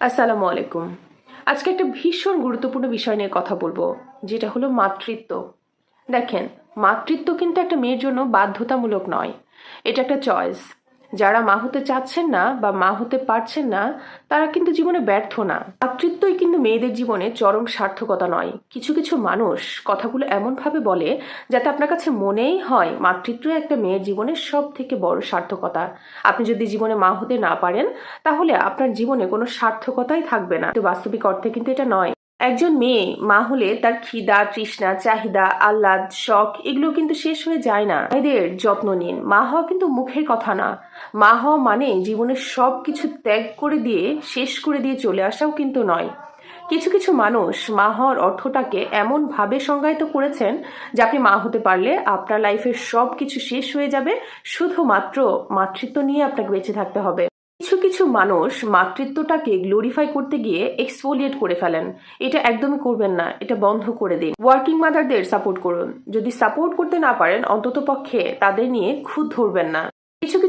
আসসালামু আলাইকুম। আজকে একটা ভীষণ গুরুত্বপূর্ণ বিষয় নিয়ে কথা বলব, যেটা হলো মাতৃত্ব। দেখেন, মাতৃত্ব কিন্তু একটা মেয়ের জন্য বাধ্যতামূলক নয়। এটা একটা চয়েস যারা মা হতে চাচ্ছেন না বা মা হতে পারছেন না, তারা কিন্তু জীবনে ব্যর্থ না। মাতৃত্বই কিন্তু মেয়েদের জীবনে চরম সার্থকতা নয়। কিছু কিছু মানুষ কথাগুলো এমনভাবে বলে যাতে আপনার কাছে মনেই হয় মাতৃত্বই একটা মেয়ের জীবনের সব থেকে বড় সার্থকতা। আপনি যদি জীবনে মা হতে না পারেন, তাহলে আপনার জীবনে কোনো সার্থকতাই থাকবে না। তো বাস্তবিক অর্থে কিন্তু এটা নয়। একজন মেয়ে মা হলে তার খিদা, তৃষ্ণা, চাহিদা, আহ্লাদ, শখ, এগুলো কিন্তু শেষ হয়ে যায় না। এদের যত্ন নিন। মা হওয়া কিন্তু মুখের কথা না। মা হওয়া মানে জীবনের সব কিছু ত্যাগ করে দিয়ে, শেষ করে দিয়ে চলে আসাও কিন্তু নয়। কিছু কিছু মানুষ মা হওয়ার অর্থটাকে এমনভাবে সংজ্ঞায়িত করেছেন যে আপনি মা হতে পারলে আপনার লাইফের সব কিছু শেষ হয়ে যাবে, শুধুমাত্র মাতৃত্ব নিয়ে আপনাকে বেঁচে থাকতে হবে। কিছু কিছু মানুষ মাতৃত্বটাকে গ্লোরিফাই করতে গিয়ে এক্সফোলিয়েট করে ফেলেন। এটা একদমই করবেন না, এটা বন্ধ করে দিন। ওয়ার্কিং মাদারদের সাপোর্ট করুন। যদি সাপোর্ট করতে না পারেন অন্তত পক্ষে তাদের নিয়ে খুদ ধরবেন না।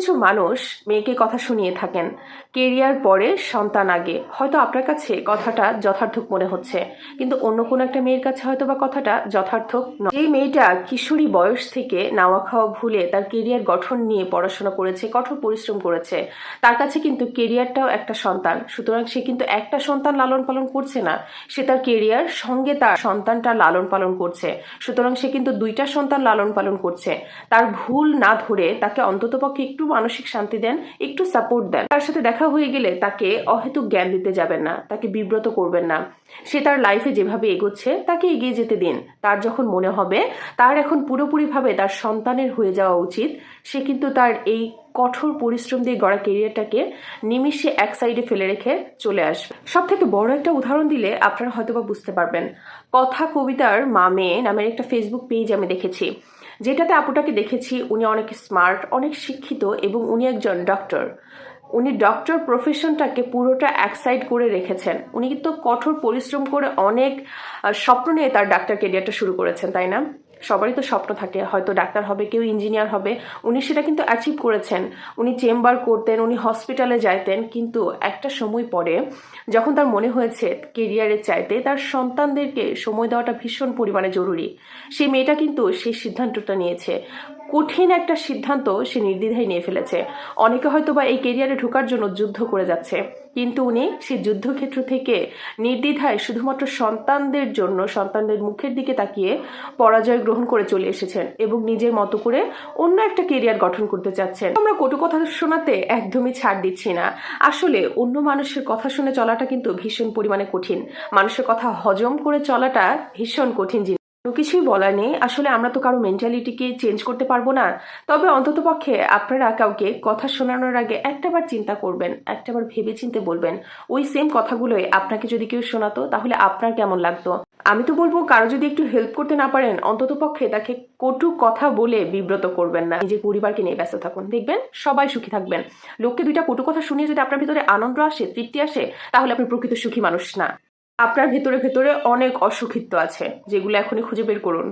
কিছু মানুষ মেয়েকে কথা শুনিয়ে থাকেন। কেরিয়ার পরে সন্তান আগে। হয়তো আপনার কাছে কথাটা যথার্থক মনে হচ্ছে, কিন্তু অন্য কোনো একটা মেয়ের কাছে হয়তো বা কথাটা যথার্থক নয়। যে মেয়েটা কিশোরী বয়স থেকে নাওয়া খাওয়া ভুলে তার কেরিয়ার গঠন নিয়ে পড়াশোনা করেছে, কঠোর পরিশ্রম করেছে, তার কাছে কিন্তু কেরিয়ারটাও একটা সন্তান। সুতরাং সে কিন্তু একটা সন্তান লালন পালন করছে না, সে তার কেরিয়ার সঙ্গে তার সন্তানটা লালন পালন করছে। সুতরাং সে কিন্তু দুইটা সন্তান লালন পালন করছে। তার ভুল না ধরে তাকে অন্ততপক্ষে একটু মানসিক শান্তি দেন, একটু সাপোর্ট দেন। তার সাথে দেখা হয়ে গেলে তাকে অহেতুক জ্ঞান দিতে যাবেন না, তাকে বিব্রত করবেন না। সে তার লাইফে যেভাবে এগোচ্ছে, তাকে এগিয়ে যেতে দিন। তার যখন মনে হবে, তার এখন পুরোপুরিভাবে তার সন্তানের হয়ে যাওয়া উচিত। সে কিন্তু তার এই কঠোর পরিশ্রম দিয়ে গড়া কেরিয়ারটাকে নিমিষে এক সাইডে ফেলে রেখে চলে আসবে। সব থেকে বড় একটা উদাহরণ দিলে আপনারা হয়তোবা বুঝতে পারবেন। কথা কবিতার মা মেয়ে নামের একটা ফেসবুক পেজ আমি দেখেছি। যেটাতে আপুটাকে দেখেছি উনি অনেক স্মার্ট, অনেক শিক্ষিত এবং উনি একজন ডক্টর উনি ডক্টর প্রফেশনটাকে পুরোটা এক সাইড করে রেখেছেন। উনি কিন্তু কঠোর পরিশ্রম করে অনেক স্বপ্ন নিয়ে তার ডাক্তার কেরিয়ারটা শুরু করেছেন, তাই না? সবারই তো স্বপ্ন থাকে, হয়তো ডাক্তার হবে, কেউ ইঞ্জিনিয়ার হবে। উনি সেটা কিন্তু অ্যাচিভ করেছেন। উনি চেম্বার করতেন, উনি হসপিটালে যাইতেন, কিন্তু একটা সময় পরে যখন তার মনে হয়েছে কেরিয়ারের চাইতে, তার সন্তানদেরকে সময় দেওয়াটা ভীষণ পরিমাণে জরুরি। সেই মেয়েটা কিন্তু সেই সিদ্ধান্তটা নিয়েছে। কঠিন একটা সিদ্ধান্ত সে নির্দ্বিধায় নিয়ে ফেলেছে। অনেকে হয়তো বা এই কেরিয়ারে ঢোকার জন্য যুদ্ধ করে যাচ্ছে। কিন্তু উনি সেই যুদ্ধক্ষেত্র থেকে নির্দ্বিধায় শুধুমাত্র সন্তানদের জন্য, সন্তানদের মুখের দিকে তাকিয়ে পরাজয় গ্রহণ করে চলে এসেছেন এবং নিজের মতো করে অন্য একটা কেরিয়ার গঠন করতে চাচ্ছেন। আমরা কটু কথা শোনাতে একদমই ছাড় দিচ্ছি না। আসলে অন্য মানুষের কথা শুনে চলাটা কিন্তু ভীষণ পরিমাণে কঠিন। মানুষের কথা হজম করে চলাটা ভীষণ কঠিন জিনিস। কিছুই বলার নেই। আসলে আমরা তো কারও মেন্টালিটিকে চেঞ্জ করতে পারব না। তবে অন্তত পক্ষে আপনারা কাউকে কথা শোনানোর আগে একটাবার চিন্তা করবেন, একটাবার ভেবে চিনতে বলবেন, ওই সেম কথাগুলোই আপনাকে যদি কেউ শোনাতো, তাহলে আপনার কেমন লাগতো? আমি তো বলব, কারও যদি একটু হেল্প করতে না পারেন অন্তত পক্ষে তাকে কটু কথা বলে বিব্রত করবেন না। নিজের পরিবারকে নিয়ে ব্যস্ত থাকুন। দেখবেন সবাই সুখী থাকবেন। লোককে দুইটা কটু কথা শুনিয়ে যদি আপনার ভিতরে আনন্দ আসে, তৃপ্তি আসে, তাহলে আপনি প্রকৃত সুখী মানুষ না। আপনার ভেতরে ভেতরে অনেক অসুখিত্ব আছে যেগুলো এখনই খুঁজে বের করুন।